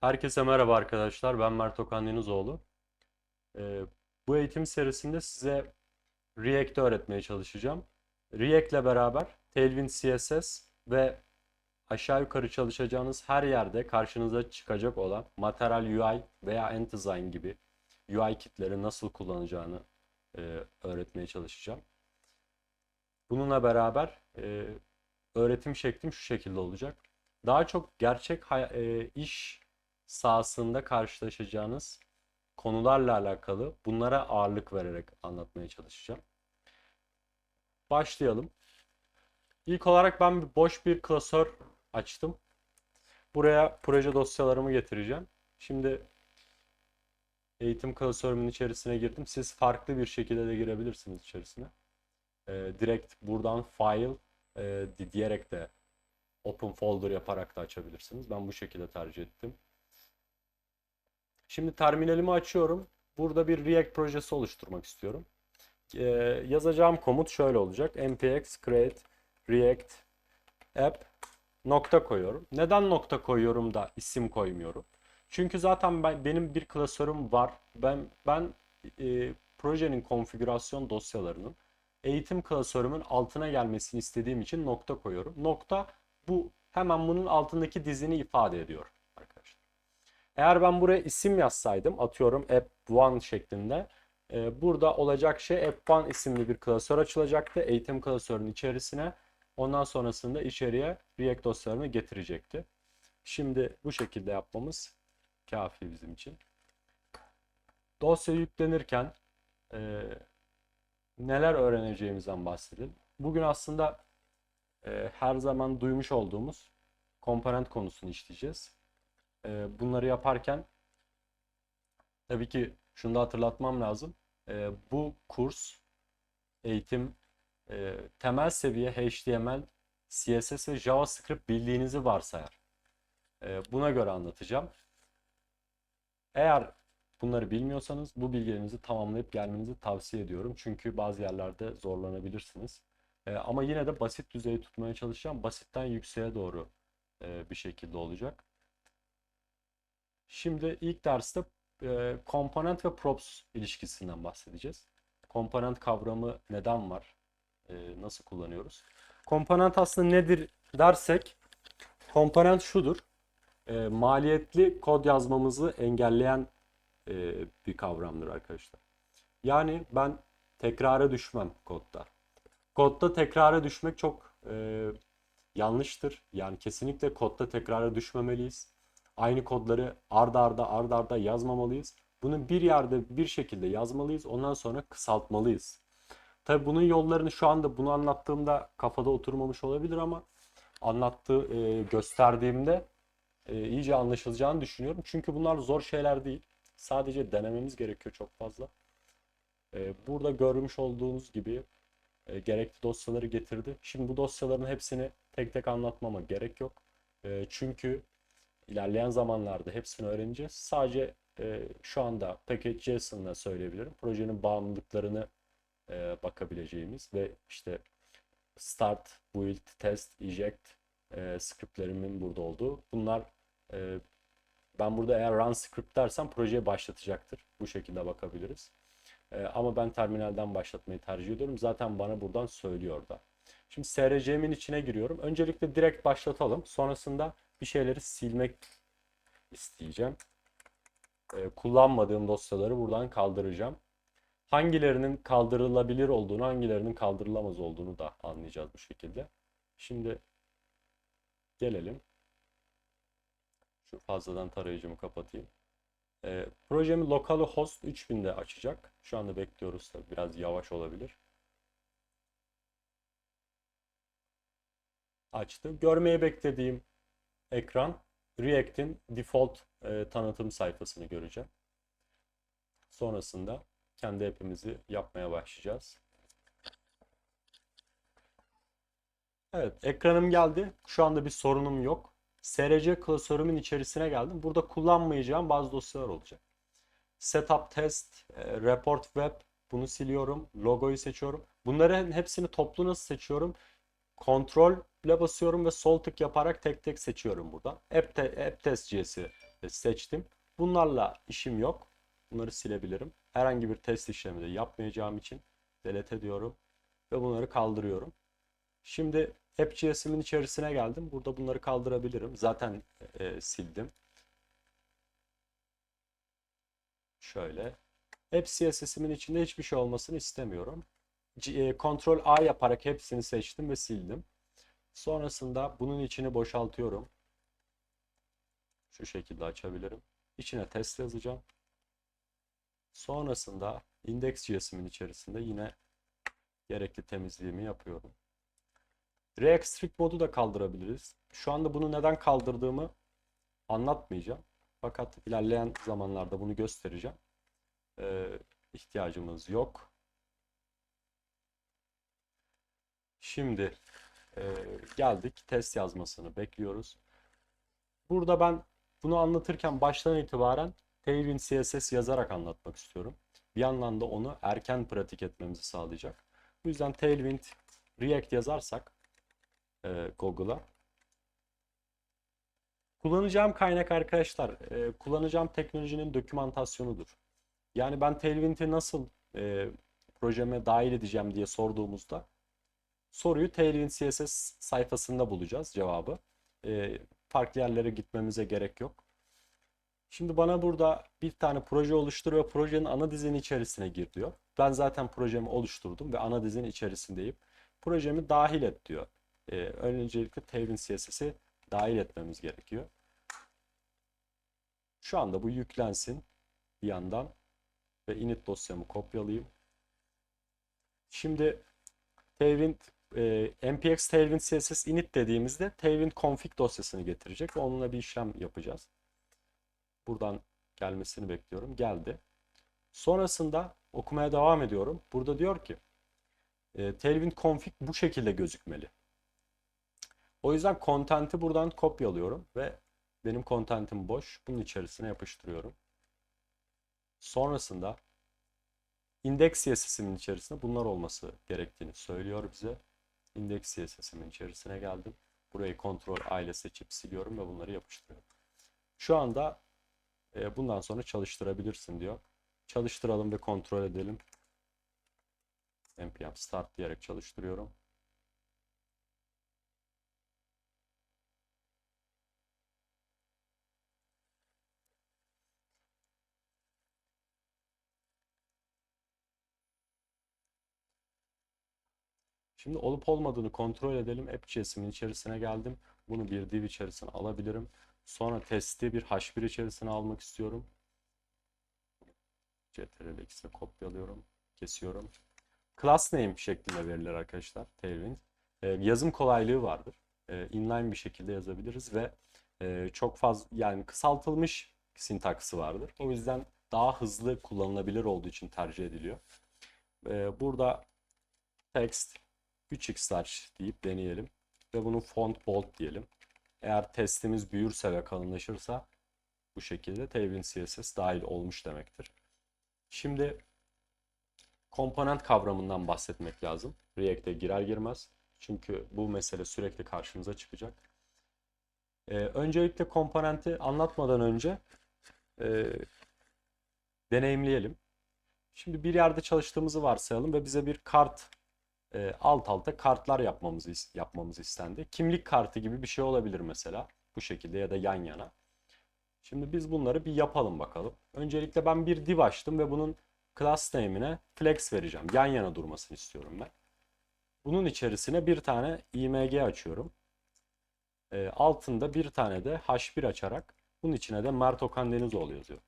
Herkese merhaba arkadaşlar. Ben Mert Okan Denizoğlu. Ee, bu eğitim serisinde size React'i öğretmeye çalışacağım. React ile beraber Tailwind CSS ve aşağı yukarı çalışacağınız her yerde karşınıza çıkacak olan Material UI veya InDesign gibi UI kitleri nasıl kullanacağını e, öğretmeye çalışacağım. Bununla beraber e, öğretim şeklim şu şekilde olacak. Daha çok gerçek e, iş sahasında karşılaşacağınız konularla alakalı bunlara ağırlık vererek anlatmaya çalışacağım. Başlayalım. İlk olarak ben bir boş bir klasör açtım. Buraya proje dosyalarımı getireceğim. Şimdi eğitim klasörümün içerisine girdim. Siz farklı bir şekilde de girebilirsiniz içerisine. Ee, direkt buradan file e, di- diyerek de open folder yaparak da açabilirsiniz. Ben bu şekilde tercih ettim. Şimdi terminalimi açıyorum. Burada bir React projesi oluşturmak istiyorum. Ee, yazacağım komut şöyle olacak. npx create react app nokta koyuyorum. Neden nokta koyuyorum da isim koymuyorum? Çünkü zaten ben, benim bir klasörüm var. Ben ben e, projenin konfigürasyon dosyalarının eğitim klasörümün altına gelmesini istediğim için nokta koyuyorum. Nokta bu hemen bunun altındaki dizini ifade ediyor. Eğer ben buraya isim yazsaydım atıyorum app1 şeklinde e, burada olacak şey app1 isimli bir klasör açılacaktı eğitim klasörünün içerisine. Ondan sonrasında içeriye React dosyalarını getirecekti. Şimdi bu şekilde yapmamız kafi bizim için. Dosya yüklenirken e, neler öğreneceğimizden bahsedelim. Bugün aslında e, her zaman duymuş olduğumuz komponent konusunu işleyeceğiz. E, bunları yaparken tabii ki şunu da hatırlatmam lazım. E, bu kurs eğitim e, temel seviye HTML, CSS ve JavaScript bildiğinizi varsayar. E, buna göre anlatacağım. Eğer bunları bilmiyorsanız bu bilgilerinizi tamamlayıp gelmenizi tavsiye ediyorum. Çünkü bazı yerlerde zorlanabilirsiniz. E, ama yine de basit düzeyi tutmaya çalışacağım. Basitten yükseğe doğru e, bir şekilde olacak. Şimdi ilk derste e, komponent ve props ilişkisinden bahsedeceğiz. Komponent kavramı neden var? E, nasıl kullanıyoruz? Komponent aslında nedir dersek, komponent şudur. E, maliyetli kod yazmamızı engelleyen e, bir kavramdır arkadaşlar. Yani ben tekrara düşmem kodda. Kodda tekrara düşmek çok e, yanlıştır. Yani kesinlikle kodda tekrara düşmemeliyiz. Aynı kodları arda arda arda arda yazmamalıyız. Bunu bir yerde bir şekilde yazmalıyız. Ondan sonra kısaltmalıyız. Tabii bunun yollarını şu anda bunu anlattığımda kafada oturmamış olabilir ama anlattığı, e, gösterdiğimde e, iyice anlaşılacağını düşünüyorum. Çünkü bunlar zor şeyler değil. Sadece denememiz gerekiyor çok fazla. E, burada görmüş olduğunuz gibi e, gerekli dosyaları getirdi. Şimdi bu dosyaların hepsini tek tek anlatmama gerek yok. E, çünkü ilerleyen zamanlarda hepsini öğreneceğiz. Sadece e, şu anda package.json'la söyleyebilirim. Projenin bağımlılıklarını e, bakabileceğimiz ve işte start, build, test, eject e, scriptlerimin burada olduğu. Bunlar e, ben burada eğer run script dersem projeye başlatacaktır. Bu şekilde bakabiliriz. E, ama ben terminalden başlatmayı tercih ediyorum. Zaten bana buradan söylüyor da. Şimdi SRC'min içine giriyorum. Öncelikle direkt başlatalım. Sonrasında bir şeyleri silmek isteyeceğim. E, kullanmadığım dosyaları buradan kaldıracağım. Hangilerinin kaldırılabilir olduğunu, hangilerinin kaldırılamaz olduğunu da anlayacağız bu şekilde. Şimdi gelelim. Şu fazladan tarayıcımı kapatayım. E, projemi localhost 3000'de açacak. Şu anda bekliyoruz da biraz yavaş olabilir. Açtı. Görmeyi beklediğim ekran React'in default e, tanıtım sayfasını göreceğim. Sonrasında kendi app'imizi yapmaya başlayacağız. Evet, ekranım geldi. Şu anda bir sorunum yok. SRC klasörümün içerisine geldim. Burada kullanmayacağım bazı dosyalar olacak. Setup test, e, report web bunu siliyorum. Logoyu seçiyorum. Bunların hepsini toplu nasıl seçiyorum? Kontrol ile basıyorum ve sol tık yaparak tek tek seçiyorum buradan. App, te, app e, seçtim. Bunlarla işim yok. Bunları silebilirim. Herhangi bir test işlemi de yapmayacağım için delete diyorum ve bunları kaldırıyorum. Şimdi app.js'imin içerisine geldim. Burada bunları kaldırabilirim. Zaten e, sildim. Şöyle. App CSS'imin içinde hiçbir şey olmasını istemiyorum. C- e, Ctrl A yaparak hepsini seçtim ve sildim. Sonrasında bunun içini boşaltıyorum. Şu şekilde açabilirim. İçine test yazacağım. Sonrasında index.js'imin içerisinde yine gerekli temizliğimi yapıyorum. React Strict modu da kaldırabiliriz. Şu anda bunu neden kaldırdığımı anlatmayacağım. Fakat ilerleyen zamanlarda bunu göstereceğim. Ee, ihtiyacımız yok. Şimdi e, geldik test yazmasını bekliyoruz. Burada ben bunu anlatırken baştan itibaren Tailwind CSS yazarak anlatmak istiyorum. Bir yandan da onu erken pratik etmemizi sağlayacak. Bu yüzden Tailwind React yazarsak e, Google'a kullanacağım kaynak arkadaşlar e, kullanacağım teknolojinin dokümantasyonudur. Yani ben Tailwind'i nasıl e, projeme dahil edeceğim diye sorduğumuzda soruyu Tailwind CSS sayfasında bulacağız cevabı. E, farklı yerlere gitmemize gerek yok. Şimdi bana burada bir tane proje oluştur ve projenin ana dizinin içerisine gir diyor. Ben zaten projemi oluşturdum ve ana dizinin içerisindeyim. Projemi dahil et diyor. Ee, öncelikle Tailwind CSS'i dahil etmemiz gerekiyor. Şu anda bu yüklensin bir yandan ve init dosyamı kopyalayayım. Şimdi Tailwind e, npx Tailwind CSS init dediğimizde Tailwind config dosyasını getirecek ve onunla bir işlem yapacağız. Buradan gelmesini bekliyorum. Geldi. Sonrasında okumaya devam ediyorum. Burada diyor ki e, Tailwind config bu şekilde gözükmeli. O yüzden content'i buradan kopyalıyorum ve benim content'im boş. Bunun içerisine yapıştırıyorum. Sonrasında index CSS'imin içerisinde bunlar olması gerektiğini söylüyor bize. Index CSS'imin içerisine geldim. Burayı Ctrl A ile seçip siliyorum ve bunları yapıştırıyorum. Şu anda e, bundan sonra çalıştırabilirsin diyor. Çalıştıralım ve kontrol edelim. npm start diyerek çalıştırıyorum. Şimdi olup olmadığını kontrol edelim. App.js'imin içerisine geldim. Bunu bir div içerisine alabilirim. Sonra testi bir h1 içerisine almak istiyorum. Ctrl X'e kopyalıyorum. Kesiyorum. Class name şeklinde verilir arkadaşlar. Tailwind. Ee, yazım kolaylığı vardır. Ee, inline bir şekilde yazabiliriz ve e, çok fazla yani kısaltılmış sintaksı vardır. O yüzden daha hızlı kullanılabilir olduğu için tercih ediliyor. Ee, burada text 3x large deyip deneyelim ve bunun font bold diyelim. Eğer testimiz büyürse ve kalınlaşırsa bu şekilde Tailwind CSS dahil olmuş demektir. Şimdi komponent kavramından bahsetmek lazım. React'e girer girmez. Çünkü bu mesele sürekli karşımıza çıkacak. Ee, öncelikle komponenti anlatmadan önce e, deneyimleyelim. Şimdi bir yerde çalıştığımızı varsayalım ve bize bir kart e, alt alta kartlar yapmamızı yapmamız istendi. Kimlik kartı gibi bir şey olabilir mesela. Bu şekilde ya da yan yana. Şimdi biz bunları bir yapalım bakalım. Öncelikle ben bir div açtım ve bunun class name'ine flex vereceğim. Yan yana durmasını istiyorum ben. Bunun içerisine bir tane img açıyorum. E, altında bir tane de h1 açarak bunun içine de Mert Okan Denizoğlu yazıyor.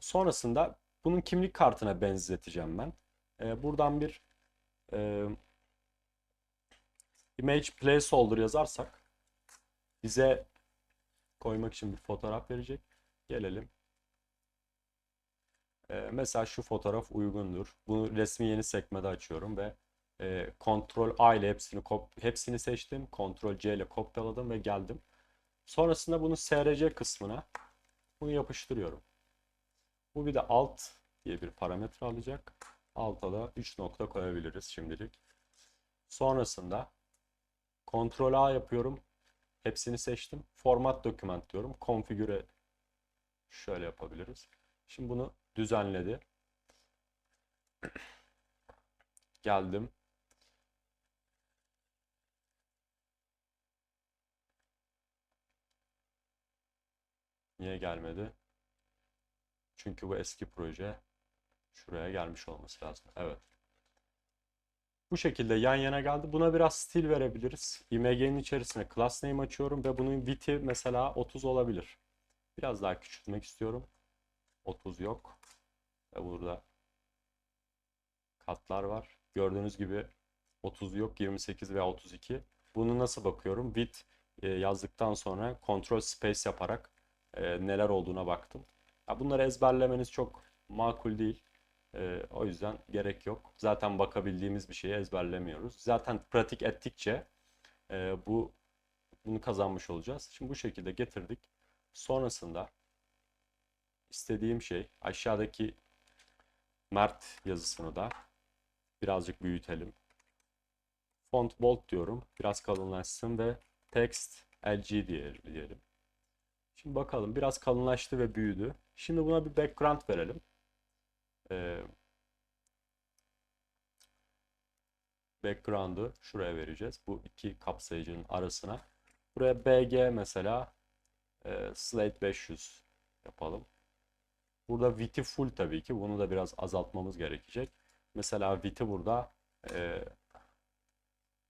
Sonrasında bunun kimlik kartına benzeteceğim ben. E, buradan bir e, image placeholder yazarsak bize koymak için bir fotoğraf verecek. Gelelim. E, mesela şu fotoğraf uygundur. Bunu resmi yeni sekmede açıyorum ve e, Ctrl A ile hepsini hepsini seçtim. Ctrl C ile kopyaladım ve geldim. Sonrasında bunu SRC kısmına bunu yapıştırıyorum. Bu bir de alt diye bir parametre alacak. Alta da 3 nokta koyabiliriz şimdilik. Sonrasında Ctrl A yapıyorum. Hepsini seçtim. Format document diyorum. Configure şöyle yapabiliriz. Şimdi bunu düzenledi. Geldim. Niye gelmedi? Çünkü bu eski proje şuraya gelmiş olması lazım. Evet. Bu şekilde yan yana geldi. Buna biraz stil verebiliriz. IMG'nin içerisine class name açıyorum ve bunun width'i mesela 30 olabilir. Biraz daha küçültmek istiyorum. 30 yok. Ve burada katlar var. Gördüğünüz gibi 30 yok, 28 veya 32. Bunu nasıl bakıyorum? Width e, yazdıktan sonra control space yaparak e, neler olduğuna baktım. Ya bunları ezberlemeniz çok makul değil. E, o yüzden gerek yok. Zaten bakabildiğimiz bir şeyi ezberlemiyoruz. Zaten pratik ettikçe e, bu bunu kazanmış olacağız. Şimdi bu şekilde getirdik. Sonrasında istediğim şey aşağıdaki Mert yazısını da birazcık büyütelim. Font bold diyorum. Biraz kalınlaşsın ve text LG diyelim. Şimdi bakalım biraz kalınlaştı ve büyüdü. Şimdi buna bir background verelim. Ee, background'u şuraya vereceğiz. Bu iki kapsayıcının arasına. Buraya BG mesela e, Slate 500 yapalım. Burada width'i full tabii ki. Bunu da biraz azaltmamız gerekecek. Mesela width'i burada e,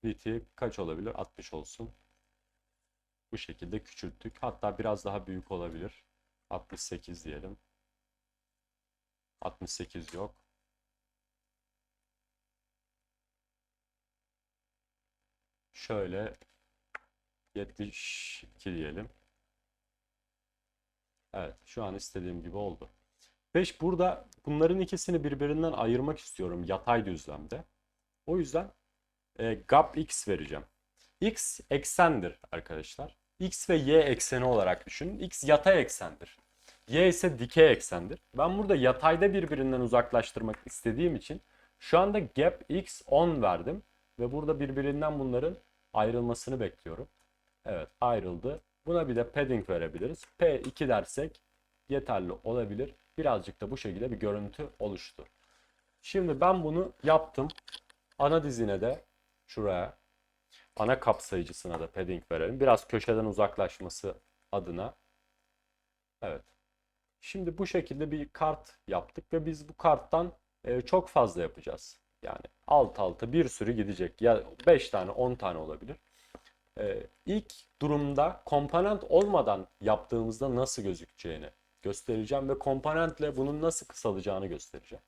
width'i kaç olabilir? 60 olsun. Bu şekilde küçülttük. Hatta biraz daha büyük olabilir. 68 diyelim. 68 yok. Şöyle 72 diyelim. Evet, şu an istediğim gibi oldu. 5 burada bunların ikisini birbirinden ayırmak istiyorum yatay düzlemde. O yüzden e, gap x vereceğim. X eksendir arkadaşlar. X ve Y ekseni olarak düşünün. X yatay eksendir. Y ise dikey eksendir. Ben burada yatayda birbirinden uzaklaştırmak istediğim için şu anda gap x 10 verdim. Ve burada birbirinden bunların ayrılmasını bekliyorum. Evet ayrıldı. Buna bir de padding verebiliriz. P2 dersek yeterli olabilir. Birazcık da bu şekilde bir görüntü oluştu. Şimdi ben bunu yaptım. Ana dizine de şuraya ana kapsayıcısına da padding verelim. Biraz köşeden uzaklaşması adına. Evet. Şimdi bu şekilde bir kart yaptık ve biz bu karttan e, çok fazla yapacağız. Yani alt alta bir sürü gidecek. Ya 5 tane 10 tane olabilir. E, ilk durumda komponent olmadan yaptığımızda nasıl gözükeceğini göstereceğim ve komponentle bunun nasıl kısalacağını göstereceğim.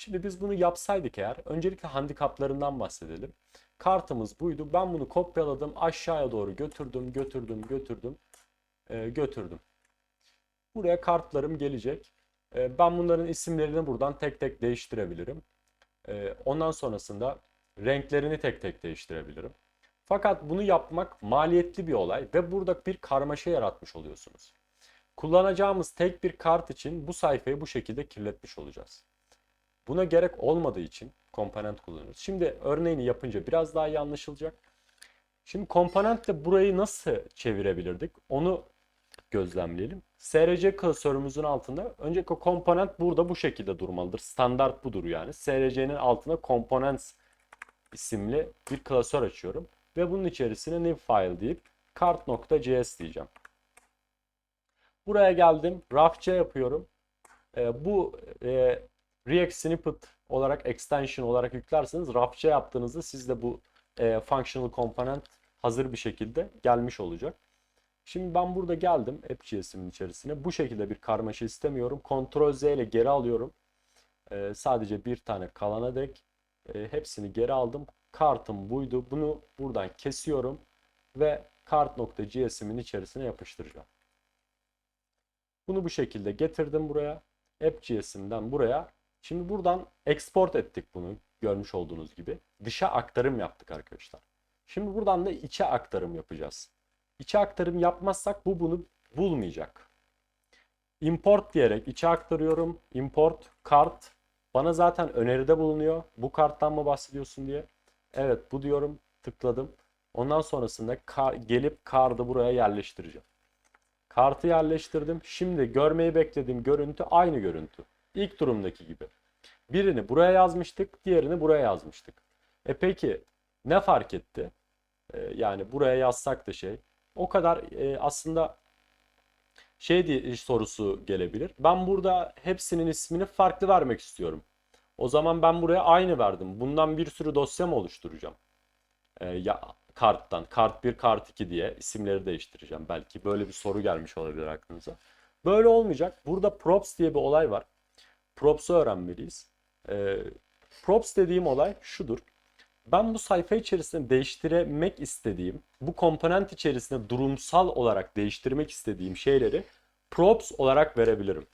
Şimdi biz bunu yapsaydık eğer öncelikle handikaplarından bahsedelim. Kartımız buydu. Ben bunu kopyaladım. Aşağıya doğru götürdüm, götürdüm, götürdüm, e, götürdüm. Buraya kartlarım gelecek. E, ben bunların isimlerini buradan tek tek değiştirebilirim. E, ondan sonrasında renklerini tek tek değiştirebilirim. Fakat bunu yapmak maliyetli bir olay ve burada bir karmaşa yaratmış oluyorsunuz. Kullanacağımız tek bir kart için bu sayfayı bu şekilde kirletmiş olacağız. Buna gerek olmadığı için komponent kullanıyoruz. Şimdi örneğini yapınca biraz daha iyi anlaşılacak. Şimdi komponentle burayı nasıl çevirebilirdik? Onu gözlemleyelim. SRC klasörümüzün altında önceki komponent burada bu şekilde durmalıdır. Standart budur yani. SRC'nin altına components isimli bir klasör açıyorum. Ve bunun içerisine new file deyip kart.js diyeceğim. Buraya geldim. Rafça yapıyorum. E, bu e, React Snippet olarak extension olarak yüklerseniz Rafça yaptığınızda sizde bu e, functional component hazır bir şekilde gelmiş olacak. Şimdi ben burada geldim app.js'imin içerisine. Bu şekilde bir karmaşa istemiyorum. Ctrl Z ile geri alıyorum. E, sadece bir tane kalana dek. E, hepsini geri aldım. Kartım buydu. Bunu buradan kesiyorum ve kart.js'imin içerisine yapıştıracağım. Bunu bu şekilde getirdim buraya. App.js'inden buraya. Şimdi buradan export ettik bunu görmüş olduğunuz gibi. Dışa aktarım yaptık arkadaşlar. Şimdi buradan da içe aktarım yapacağız. İçe aktarım yapmazsak bu bunu bulmayacak. Import diyerek içe aktarıyorum. Import kart bana zaten öneride bulunuyor. Bu karttan mı bahsediyorsun diye. Evet bu diyorum. Tıkladım. Ondan sonrasında ka- gelip kartı buraya yerleştireceğim. Kartı yerleştirdim. Şimdi görmeyi beklediğim görüntü aynı görüntü. İlk durumdaki gibi. Birini buraya yazmıştık, diğerini buraya yazmıştık. E peki ne fark etti? E, yani buraya yazsak da şey. O kadar e, aslında şey diye sorusu gelebilir. Ben burada hepsinin ismini farklı vermek istiyorum. O zaman ben buraya aynı verdim. Bundan bir sürü dosya mı oluşturacağım? Ee, ya karttan, kart 1, kart 2 diye isimleri değiştireceğim. Belki böyle bir soru gelmiş olabilir aklınıza. Böyle olmayacak. Burada props diye bir olay var. Props'u öğrenmeliyiz. Ee, props dediğim olay şudur. Ben bu sayfa içerisinde değiştirmek istediğim, bu komponent içerisinde durumsal olarak değiştirmek istediğim şeyleri props olarak verebilirim.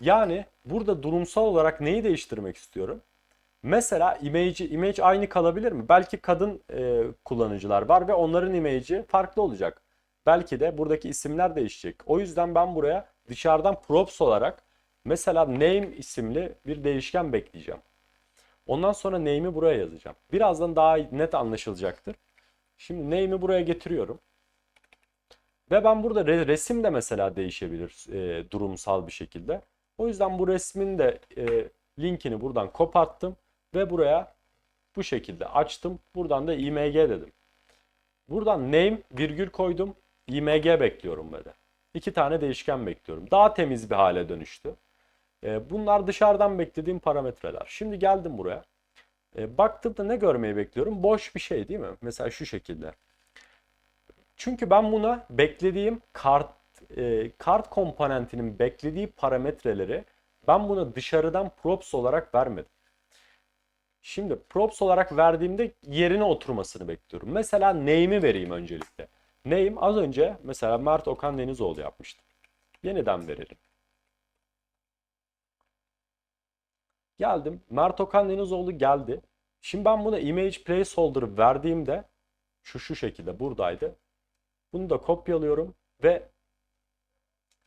Yani burada durumsal olarak neyi değiştirmek istiyorum? Mesela image, image aynı kalabilir mi? Belki kadın e, kullanıcılar var ve onların image'i farklı olacak. Belki de buradaki isimler değişecek. O yüzden ben buraya dışarıdan props olarak mesela name isimli bir değişken bekleyeceğim. Ondan sonra name'i buraya yazacağım. Birazdan daha net anlaşılacaktır. Şimdi name'i buraya getiriyorum. Ve ben burada re- resim de mesela değişebilir e, durumsal bir şekilde. O yüzden bu resmin de e, linkini buradan koparttım ve buraya bu şekilde açtım. Buradan da img dedim. Buradan name virgül koydum. img bekliyorum böyle. İki tane değişken bekliyorum. Daha temiz bir hale dönüştü. E, bunlar dışarıdan beklediğim parametreler. Şimdi geldim buraya. E, baktığımda ne görmeyi bekliyorum? Boş bir şey değil mi? Mesela şu şekilde. Çünkü ben buna beklediğim kart e, kart komponentinin beklediği parametreleri ben buna dışarıdan props olarak vermedim. Şimdi props olarak verdiğimde yerine oturmasını bekliyorum. Mesela name'i vereyim öncelikle. Name az önce mesela Mert Okan Denizoğlu yapmıştı. Yeniden verelim. Geldim. Mert Okan Denizoğlu geldi. Şimdi ben buna image placeholder verdiğimde şu şu şekilde buradaydı. Bunu da kopyalıyorum ve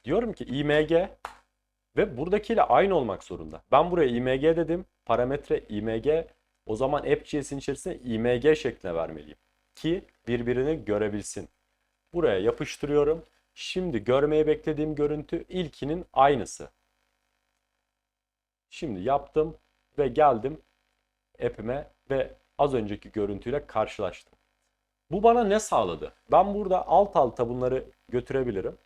diyorum ki img ve buradakiyle aynı olmak zorunda. Ben buraya img dedim. Parametre img. O zaman app.js'in içerisine img şeklinde vermeliyim. Ki birbirini görebilsin. Buraya yapıştırıyorum. Şimdi görmeye beklediğim görüntü ilkinin aynısı. Şimdi yaptım ve geldim app'ime ve az önceki görüntüyle karşılaştım. Bu bana ne sağladı? Ben burada alt alta bunları götürebilirim.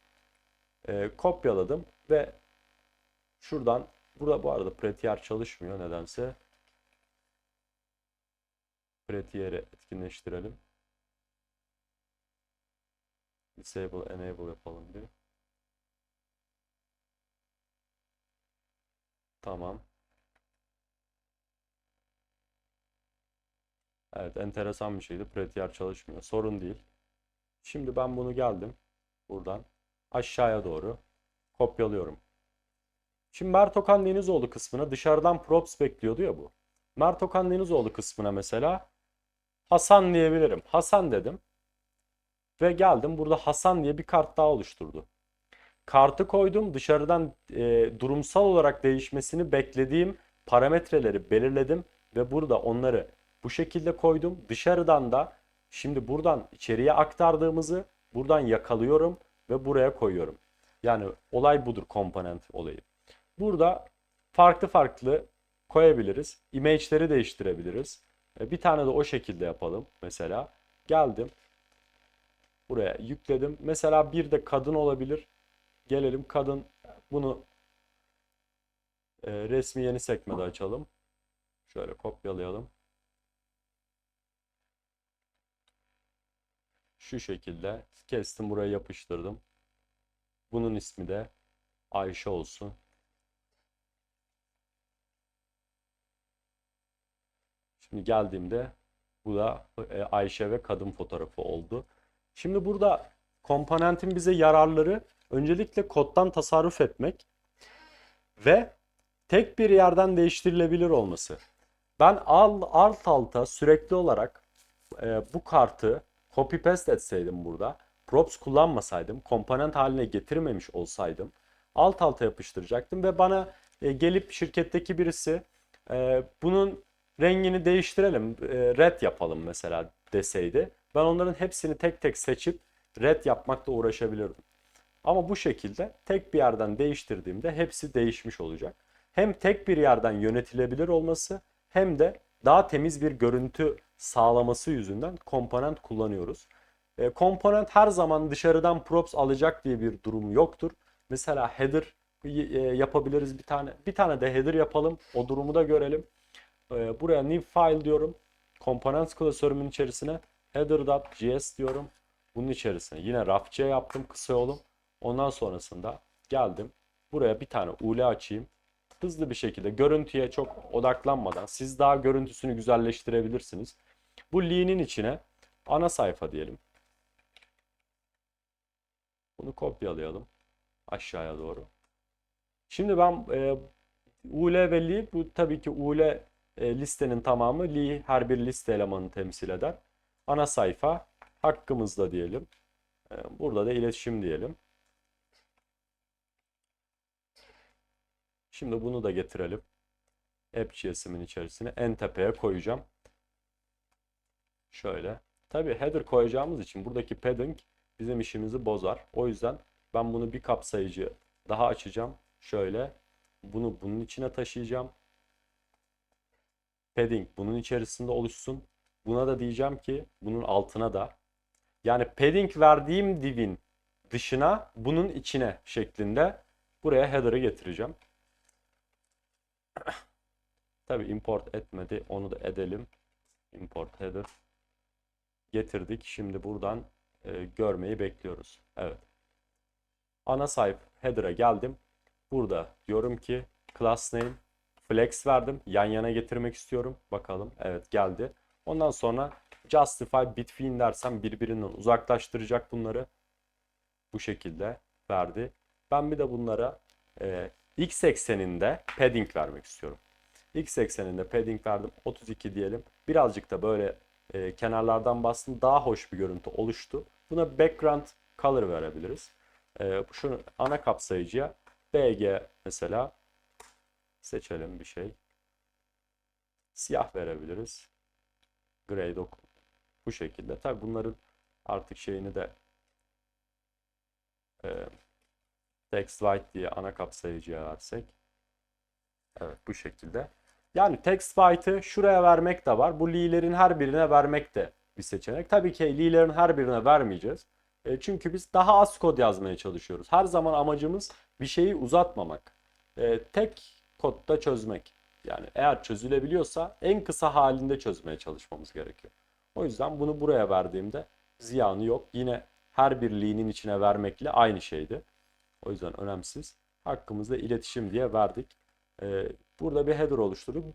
Ee, kopyaladım ve şuradan burada bu arada Prettier çalışmıyor nedense. Prettier'i etkinleştirelim. Disable, enable yapalım bir. Tamam. Evet enteresan bir şeydi. Prettier çalışmıyor. Sorun değil. Şimdi ben bunu geldim. Buradan aşağıya doğru kopyalıyorum. Şimdi Mert Okan Denizoğlu kısmına dışarıdan props bekliyordu ya bu. Mert Okan Denizoğlu kısmına mesela Hasan diyebilirim. Hasan dedim. Ve geldim burada Hasan diye bir kart daha oluşturdu. Kartı koydum. Dışarıdan e, durumsal olarak değişmesini beklediğim parametreleri belirledim. Ve burada onları bu şekilde koydum. Dışarıdan da şimdi buradan içeriye aktardığımızı buradan yakalıyorum ve buraya koyuyorum. Yani olay budur komponent olayı. Burada farklı farklı koyabiliriz. Image'leri değiştirebiliriz. E, Bir tane de o şekilde yapalım mesela. Geldim. Buraya yükledim. Mesela bir de kadın olabilir. Gelelim kadın. Bunu e, resmi yeni sekmede açalım. Şöyle kopyalayalım. Şu şekilde kestim buraya yapıştırdım. Bunun ismi de Ayşe olsun. Şimdi geldiğimde bu da e, Ayşe ve kadın fotoğrafı oldu. Şimdi burada komponentin bize yararları öncelikle koddan tasarruf etmek ve tek bir yerden değiştirilebilir olması. Ben al, alt alta sürekli olarak e, bu kartı copy paste etseydim burada, props kullanmasaydım, komponent haline getirmemiş olsaydım, alt alta yapıştıracaktım ve bana e, gelip şirketteki birisi e, bunun rengini değiştirelim, e, red yapalım mesela deseydi, ben onların hepsini tek tek seçip red yapmakla uğraşabilirdim. Ama bu şekilde tek bir yerden değiştirdiğimde hepsi değişmiş olacak. Hem tek bir yerden yönetilebilir olması hem de daha temiz bir görüntü sağlaması yüzünden komponent kullanıyoruz. E, komponent her zaman dışarıdan props alacak diye bir durum yoktur. Mesela header e, yapabiliriz bir tane. Bir tane de header yapalım. O durumu da görelim. E, buraya new file diyorum. Components klasörümün içerisine header.js diyorum. Bunun içerisine yine rafc yaptım kısa yolum. Ondan sonrasında geldim. Buraya bir tane ule açayım. Hızlı bir şekilde görüntüye çok odaklanmadan siz daha görüntüsünü güzelleştirebilirsiniz. Bu lean'in içine ana sayfa diyelim. Bunu kopyalayalım aşağıya doğru. Şimdi ben e, ule ve li bu tabii ki ule e, listenin tamamı li her bir liste elemanını temsil eder. Ana sayfa hakkımızda diyelim. E, burada da iletişim diyelim. Şimdi bunu da getirelim. App.js'imin içerisine en tepeye koyacağım. Şöyle. Tabii header koyacağımız için buradaki padding bizim işimizi bozar. O yüzden ben bunu bir kapsayıcı daha açacağım. Şöyle. Bunu bunun içine taşıyacağım. Padding bunun içerisinde oluşsun. Buna da diyeceğim ki bunun altına da. Yani padding verdiğim divin dışına bunun içine şeklinde buraya header'ı getireceğim. Tabi import etmedi. Onu da edelim. Import header. Getirdik. Şimdi buradan e, görmeyi bekliyoruz. Evet. Ana sayfa header'a geldim. Burada diyorum ki class name flex verdim. Yan yana getirmek istiyorum. Bakalım. Evet geldi. Ondan sonra justify between dersem birbirinden uzaklaştıracak bunları. Bu şekilde verdi. Ben bir de bunlara e, x ekseninde padding vermek istiyorum. X ekseninde padding verdim 32 diyelim. Birazcık da böyle e, kenarlardan bastım daha hoş bir görüntü oluştu. Buna background color verebiliriz. E, şunu ana kapsayıcıya BG mesela seçelim bir şey. Siyah verebiliriz. Gray dok bu şekilde. Tabi bunların artık şeyini de e, text white diye ana kapsayıcıya versek. Evet bu şekilde. Yani text white'ı şuraya vermek de var. Bu li'lerin her birine vermek de bir seçenek. Tabii ki li'lerin her birine vermeyeceğiz. E, çünkü biz daha az kod yazmaya çalışıyoruz. Her zaman amacımız bir şeyi uzatmamak. E, tek kodda çözmek. Yani eğer çözülebiliyorsa en kısa halinde çözmeye çalışmamız gerekiyor. O yüzden bunu buraya verdiğimde ziyanı yok. Yine her bir li'nin içine vermekle aynı şeydi. O yüzden önemsiz. Hakkımızda iletişim diye verdik. Ee, burada bir header oluşturduk.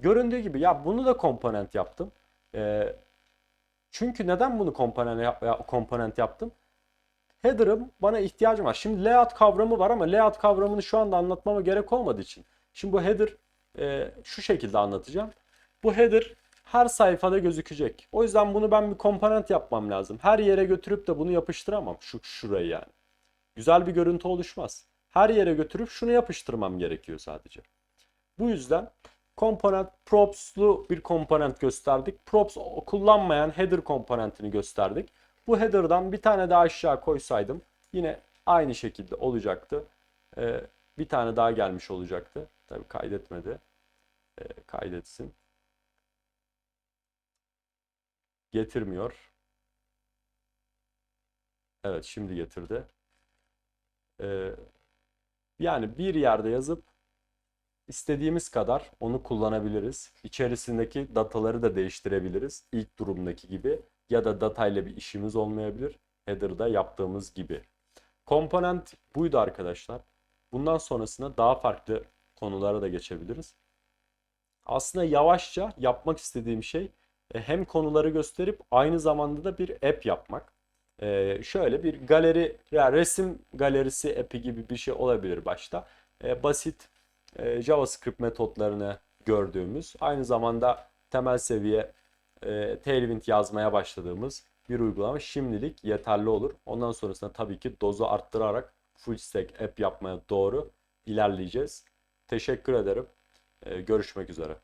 Göründüğü gibi ya bunu da komponent yaptım. Ee, çünkü neden bunu komponent, komponent yaptım? Header'ım bana ihtiyacım var. Şimdi layout kavramı var ama layout kavramını şu anda anlatmama gerek olmadığı için. Şimdi bu header e, şu şekilde anlatacağım. Bu header her sayfada gözükecek. O yüzden bunu ben bir komponent yapmam lazım. Her yere götürüp de bunu yapıştıramam. Şu şurayı yani. Güzel bir görüntü oluşmaz. Her yere götürüp şunu yapıştırmam gerekiyor sadece. Bu yüzden komponent props'lu bir komponent gösterdik. Props kullanmayan header komponentini gösterdik. Bu header'dan bir tane daha aşağı koysaydım yine aynı şekilde olacaktı. Ee, bir tane daha gelmiş olacaktı. Tabii kaydetmedi. Ee, kaydetsin. Getirmiyor. Evet şimdi getirdi. Ee, yani bir yerde yazıp istediğimiz kadar onu kullanabiliriz. İçerisindeki dataları da değiştirebiliriz. İlk durumdaki gibi ya da datayla bir işimiz olmayabilir. Header'da yaptığımız gibi. Komponent buydu arkadaşlar. Bundan sonrasında daha farklı konulara da geçebiliriz. Aslında yavaşça yapmak istediğim şey e, hem konuları gösterip aynı zamanda da bir app yapmak. Ee, şöyle bir galeri, yani resim galerisi app'i gibi bir şey olabilir başta. Ee, basit e, JavaScript metotlarını gördüğümüz, aynı zamanda temel seviye e, Tailwind yazmaya başladığımız bir uygulama şimdilik yeterli olur. Ondan sonrasında tabii ki dozu arttırarak full stack app yapmaya doğru ilerleyeceğiz. Teşekkür ederim. Ee, görüşmek üzere.